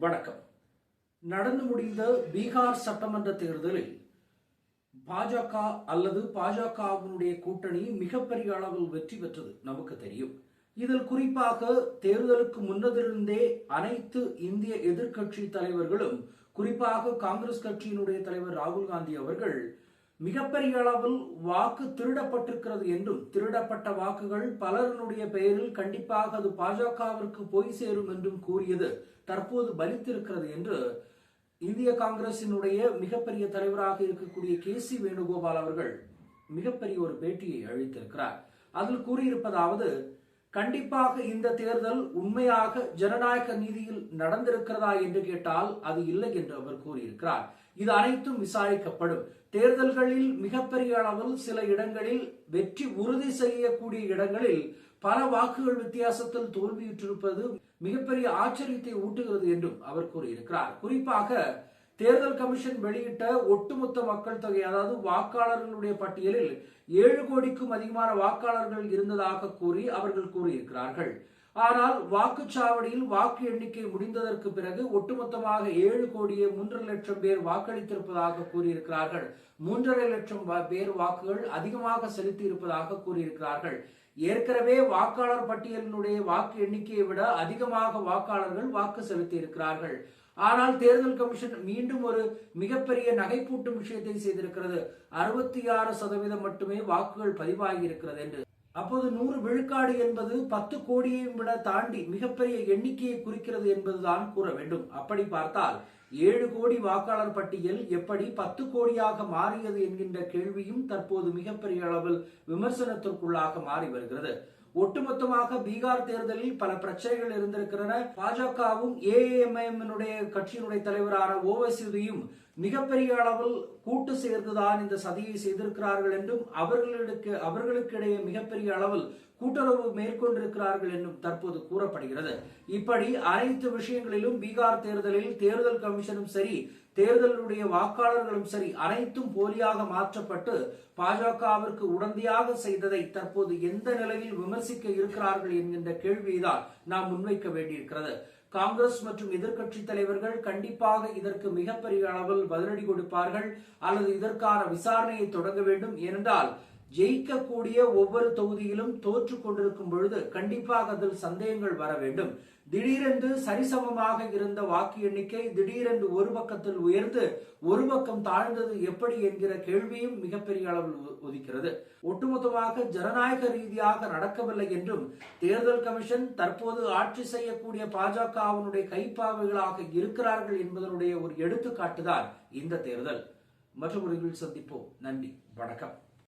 வணக்கம். நடந்து முடிந்த பீகார் சட்டமன்ற தேர்தலில் பாஜக அல்லது பாஜகவினுடைய கூட்டணி மிகப்பெரிய அளவில் வெற்றி பெற்றது நமக்கு தெரியும். இதில் குறிப்பாக தேர்தலுக்கு முன்னதிலிருந்தே அனைத்து இந்திய எதிர்க்கட்சி தலைவர்களும் குறிப்பாக காங்கிரஸ் கட்சியினுடைய தலைவர் ராகுல் காந்தி அவர்கள் மிகப்பெரிய அளவில் வாக்கு திருடப்பட்டிருக்கிறது என்றும் திருடப்பட்ட வாக்குகள் பலரினுடைய பெயரில் கண்டிப்பாக அது பாஜகவிற்கு போய் சேரும் என்றும் கூறியது தற்போது பலித்திருக்கிறது என்று இந்திய காங்கிரசினுடைய மிகப்பெரிய தலைவராக இருக்கக்கூடிய கே சி வேணுகோபால் அவர்கள் மிகப்பெரிய ஒரு பேட்டியை அளித்திருக்கிறார் அதில் கூறியிருப்பதாவது கண்டிப்பாக இந்த தேர்தல் உண்மையாக ஜனநாயக நீதியில் நடந்திருக்கிறதா என்று கேட்டால் அது இல்லை என்று அவர் கூறியிருக்கிறார். இது அனைத்தும் விசாரிக்கப்படும். தேர்தல்களில் மிகப்பெரிய அளவில் சில இடங்களில் வெற்றி உறுதி செய்யக்கூடிய இடங்களில் பல வாக்குகள் வித்தியாசத்தில் தோல்வியுற்றிருப்பது மிகப்பெரிய ஆச்சரியத்தை ஊட்டுகிறது என்றும் அவர் கூறியிருக்கிறார். குறிப்பாக தேர்தல் கமிஷன் வெளியிட்ட ஒட்டுமொத்த மக்கள் தொகை அதாவது வாக்காளர்களுடைய பட்டியலில் ஏழு கோடிக்கும் அதிகமான வாக்காளர்கள் இருந்ததாக கூறி அவர்கள் கூறியிருக்கிறார்கள். ஆனால் வாக்குச்சாவடியில் வாக்கு எண்ணிக்கை முடிந்ததற்கு பிறகு ஒட்டுமொத்தமாக ஏழு கோடியே மூன்றரை லட்சம் பேர் வாக்களித்திருப்பதாக கூறியிருக்கிறார்கள். மூன்றரை லட்சம் பேர் வாக்குகள் அதிகமாக செலுத்தி இருப்பதாக கூறியிருக்கிறார்கள். ஏற்கனவே வாக்காளர் பட்டியலினுடைய வாக்கு எண்ணிக்கையை விட அதிகமாக வாக்காளர்கள் வாக்கு செலுத்தி இருக்கிறார்கள் ஆனால் தேர்தல் கமிஷன் மீண்டும் ஒரு மிகப்பெரிய நகைப்பூட்டும் விஷயத்தை செய்திருக்கிறது. அறுபத்தி ஆறு சதவீதம் மட்டுமே வாக்குகள் பதிவாகி இருக்கிறது என்று. அப்போது நூறு விழுக்காடு என்பது பத்து கோடியையும் விட தாண்டி மிகப்பெரிய எண்ணிக்கையை குறிக்கிறது என்பதுதான் கூற வேண்டும். அப்படி பார்த்தால் ஏழு கோடி வாக்காளர் பட்டியல் எப்படி பத்து கோடியாக மாறியது என்கின்ற கேள்வியும் தற்போது மிகப்பெரிய அளவில் விமர்சனத்திற்குள்ளாக மாறி வருகிறது. ஒட்டுமொத்தமாக பீகார் தேர்தலில் பல பிரச்சனைகள் இருந்திருக்கின்றன. பாஜகவும் ஏஏஎம்ஐஎம் கட்சியினுடைய தலைவரான ஓவசியும் மிகப்பெரிய அளவில் கூட்டு சேர்ந்துதான் இந்த சதியை செய்திருக்கிறார்கள் என்றும் அவர்களுக்கு அவர்களுக்கிடையே மிகப்பெரிய அளவில் கூட்டுறவு மேற்கொண்டிருக்கிறார்கள் என்றும் தற்போது கூறப்படுகிறது. இப்படி அனைத்து விஷயங்களிலும் பீகார் தேர்தலில் தேர்தல் கமிஷனும் சரி தேர்தலுடைய வாக்காளர்களும் சரி அனைத்தும் போலியாக மாற்றப்பட்டு பாஜகவிற்கு உடந்தையாக செய்ததை தற்போது எந்த நிலையில் விமர்சிக்க இருக்கிறார்கள் என்கின்ற கேள்விதான் நாம் முன்வைக்க வேண்டியிருக்கிறது. காங்கிரஸ் மற்றும் எதிர்க்கட்சி தலைவர்கள் கண்டிப்பாக இதற்கு மிகப்பெரிய அளவில் பதிலடி கொடுப்பார்கள் அல்லது இதற்கான விசாரணையை தொடங்க வேண்டும். ஏனென்றால் ஜெயிக்கக்கூடிய ஒவ்வொரு தொகுதியிலும் தோற்று கொண்டிருக்கும் பொழுது கண்டிப்பாக அதில் சந்தேகங்கள் வர வேண்டும். திடீரென்று சரிசமமாக இருந்த வாக்கு எண்ணிக்கை திடீரென்று ஒரு பக்கத்தில் உயர்ந்து ஒரு பக்கம் தாழ்ந்தது எப்படி என்கிற கேள்வியும் மிகப்பெரிய அளவில் உதிக்கிறது. ஒட்டுமொத்தமாக ஜனநாயக ரீதியாக நடக்கவில்லை என்றும் தேர்தல் கமிஷன் தற்போது ஆட்சி செய்யக்கூடிய பாஜகவினுடைய கைப்பாவைகளாக இருக்கிறார்கள் என்பதனுடைய ஒரு எடுத்துக்காட்டுதான் இந்த தேர்தல். மற்றொரு சந்திப்போம். நன்றி. வணக்கம்.